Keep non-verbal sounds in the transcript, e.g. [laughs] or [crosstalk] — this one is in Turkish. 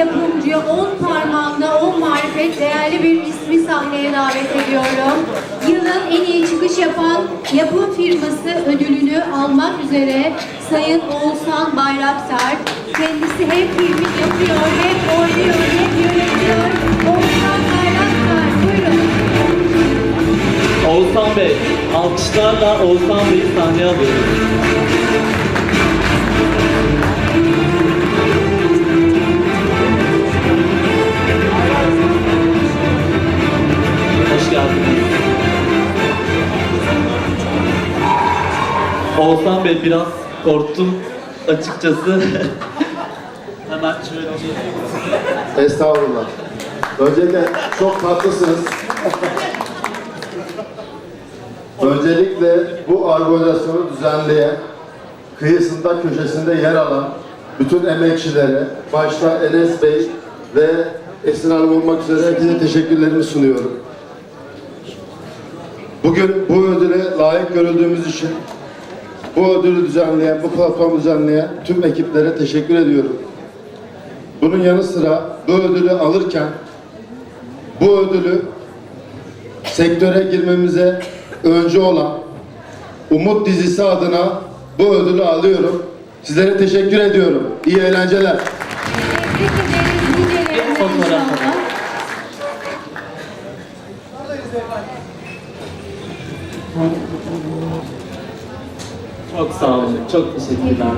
yapımcı, 10 parmağında 10 marifet değerli bir ismi sahneye davet ediyorum. Yılın en iyi çıkış yapan yapım firması ödülünü almak üzere Sayın Oğuzhan Bayraktar. Kendisi hem filmi yapıyor, hem oynuyor, hem yönetiyor. Oğuzhan Bayraktar, buyurun. Oğuzhan Bey, alkışlarla Oğuzhan Bey'i sahneye alıyoruz. Oğuzhan Bey biraz korktum açıkçası. [laughs] Hemen şöyle. Estağfurullah. Öncelikle çok tatlısınız. Öncelikle bu organizasyonu düzenleyen, kıyısında köşesinde yer alan bütün emekçilere, başta Enes Bey ve Esin Hanım olmak üzere herkese teşekkürlerimi sunuyorum. Bugün bu ödüle layık görüldüğümüz için bu ödülü düzenleyen, bu platformu düzenleyen tüm ekiplere teşekkür ediyorum. Bunun yanı sıra bu ödülü alırken bu ödülü sektöre girmemize öncü olan Umut dizisi adına bu ödülü alıyorum. Sizlere teşekkür ediyorum. İyi eğlenceler. Tebrik ederiz nicelerine Fotoğraf. inşallah. Çok sağ olun, çok teşekkürler.